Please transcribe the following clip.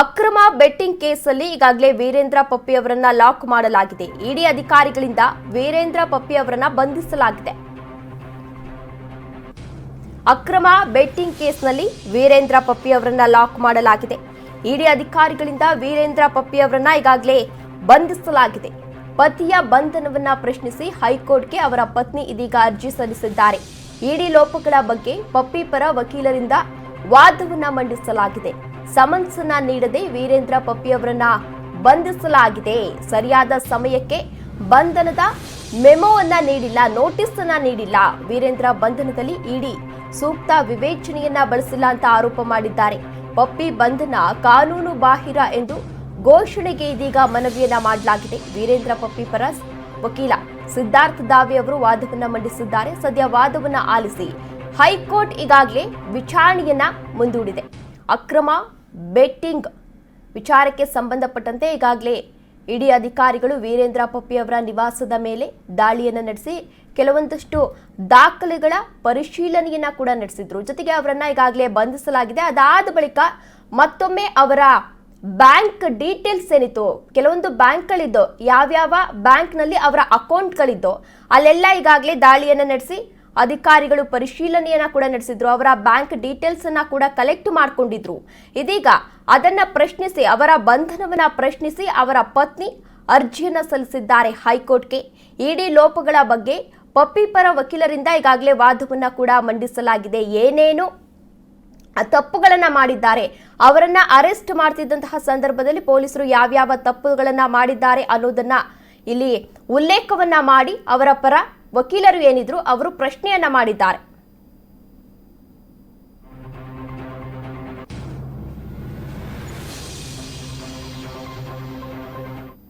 ಅಕ್ರಮ ಬೆಟ್ಟಿಂಗ್ ಕೇಸಲ್ಲಿ ಈಗಾಗಲೇ ವೀರೇಂದ್ರ ಪಪ್ಪಿ ಅವರನ್ನ ಲಾಕ್ ಮಾಡಲಾಗಿದೆ. ಇಡಿ ಅಧಿಕಾರಿಗಳಿಂದ ವೀರೇಂದ್ರ ಪಪ್ಪಿ ಅವರನ್ನ ಬಂಧಿಸಲಾಗಿದೆ. ಅಕ್ರಮ ಬೆಟ್ಟಿಂಗ್ ಕೇಸ್ನಲ್ಲಿ ವೀರೇಂದ್ರ ಪಪ್ಪಿ ಅವರನ್ನ ಲಾಕ್ ಮಾಡಲಾಗಿದೆ. ಇಡಿ ಅಧಿಕಾರಿಗಳಿಂದ ವೀರೇಂದ್ರ ಪಪ್ಪಿ ಅವರನ್ನ ಈಗಾಗಲೇ ಬಂಧಿಸಲಾಗಿದೆ. ಪತಿಯ ಬಂಧನವನ್ನ ಪ್ರಶ್ನಿಸಿ ಹೈಕೋರ್ಟ್ಗೆ ಅವರ ಪತ್ನಿ ಇದೀಗ ಅರ್ಜಿ ಸಲ್ಲಿಸಿದ್ದಾರೆ. ಇಡಿ ಲೋಪಗಳ ಬಗ್ಗೆ ಪಪ್ಪಿ ಪರ ವಕೀಲರಿಂದ ವಾದವನ್ನ ಮಂಡಿಸಲಾಗಿದೆ. ಸಮನ್ಸ್ ನೀಡದೆ ವೀರೇಂದ್ರ ಪಪ್ಪಿ ಅವರನ್ನ ಬಂಧಿಸಲಾಗಿದೆ. ಸರಿಯಾದ ಸಮಯಕ್ಕೆ ಬಂಧನದ ಮೆಮೋವನ್ನ ನೀಡಿಲ್ಲ ನೋಟಿಸ್ ಅನ್ನ ನೀಡಿಲ್ಲ. ವೀರೇಂದ್ರ ಬಂಧನದಲ್ಲಿ ಇಡಿ ಸೂಕ್ತ ವಿವೇಚನೆಯನ್ನ ಬಳಸಿಲ್ಲ ಅಂತ ಆರೋಪ ಮಾಡಿದ್ದಾರೆ. ಪಪ್ಪಿ ಬಂಧನ ಕಾನೂನು ಬಾಹಿರ ಎಂದು ಘೋಷಣೆಗೆ ಇದೀಗ ಮನವಿಯನ್ನ ಮಾಡಲಾಗಿದೆ. ವೀರೇಂದ್ರ ಪಪ್ಪಿ ಪರ ವಕೀಲ ಸಿದ್ಧಾರ್ಥ ದಾವೆ ಅವರು ವಾದವನ್ನ ಮಂಡಿಸಿದ್ದಾರೆ. ಸದ್ಯ ವಾದವನ್ನ ಆಲಿಸಿ ಹೈಕೋರ್ಟ್ ಈಗಾಗಲೇ ವಿಚಾರಣೆಯನ್ನ ಮುಂದೂಡಿದೆ. ಅಕ್ರಮ ಬೆಟ್ಟಿಂಗ್ ವಿಚಾರಕ್ಕೆ ಸಂಬಂಧಪಟ್ಟಂತೆ ಈಗಾಗಲೇ ಇಡಿ ಅಧಿಕಾರಿಗಳು ವೀರೇಂದ್ರ ಪಪ್ಪಿ ಅವರ ನಿವಾಸದ ಮೇಲೆ ದಾಳಿಯನ್ನು ನಡೆಸಿ ಕೆಲವೊಂದಷ್ಟು ದಾಖಲೆಗಳ ಪರಿಶೀಲನೆಯನ್ನ ಕೂಡ ನಡೆಸಿದ್ರು. ಜೊತೆಗೆ ಅವರನ್ನ ಈಗಾಗಲೇ ಬಂಧಿಸಲಾಗಿದೆ. ಅದಾದ ಬಳಿಕ ಮತ್ತೊಮ್ಮೆ ಅವರ ಬ್ಯಾಂಕ್ ಡೀಟೇಲ್ಸ್ ಏನಿತ್ತು, ಕೆಲವೊಂದು ಬ್ಯಾಂಕ್ಗಳಿದ್ದು, ಯಾವ್ಯಾವ ಬ್ಯಾಂಕ್ನಲ್ಲಿ ಅವರ ಅಕೌಂಟ್ಗಳಿದ್ದು, ಅಲ್ಲೆಲ್ಲ ಈಗಾಗಲೇ ದಾಳಿಯನ್ನು ನಡೆಸಿ ಅಧಿಕಾರಿಗಳು ಪರಿಶೀಲನೆಯನ್ನ ಕೂಡ ನಡೆಸಿದ್ರು. ಅವರ ಬ್ಯಾಂಕ್ ಡೀಟೇಲ್ಸ್ ಅನ್ನ ಕೂಡ ಕಲೆಕ್ಟ್ ಮಾಡ್ಕೊಂಡಿದ್ರು. ಇದೀಗ ಅದನ್ನ ಪ್ರಶ್ನಿಸಿ, ಅವರ ಬಂಧನವನ್ನ ಪ್ರಶ್ನಿಸಿ, ಅವರ ಪತ್ನಿ ಅರ್ಜಿಯನ್ನ ಸಲ್ಲಿಸಿದ್ದಾರೆ ಹೈಕೋರ್ಟ್ಗೆ. ಇಡಿ ಲೋಪಗಳ ಬಗ್ಗೆ ಪಪ್ಪಿ ಪರ ವಕೀಲರಿಂದ ಈಗಾಗಲೇ ವಾದವನ್ನ ಕೂಡ ಮಂಡಿಸಲಾಗಿದೆ. ಏನೇನು ತಪ್ಪುಗಳನ್ನ ಮಾಡಿದ್ದಾರೆ, ಅವರನ್ನ ಅರೆಸ್ಟ್ ಮಾಡ್ತಿದ್ದಂತಹ ಸಂದರ್ಭದಲ್ಲಿ ಪೊಲೀಸರು ಯಾವ್ಯಾವ ತಪ್ಪುಗಳನ್ನ ಮಾಡಿದ್ದಾರೆ ಅನ್ನೋದನ್ನ ಇಲ್ಲಿ ಉಲ್ಲೇಖವನ್ನ ಮಾಡಿ ಅವರ ಪರ ವಕೀಲರು ಏನಿದ್ರು ಅವರು ಪ್ರಶ್ನೆಯನ್ನ ಮಾಡಿದ್ದಾರೆ.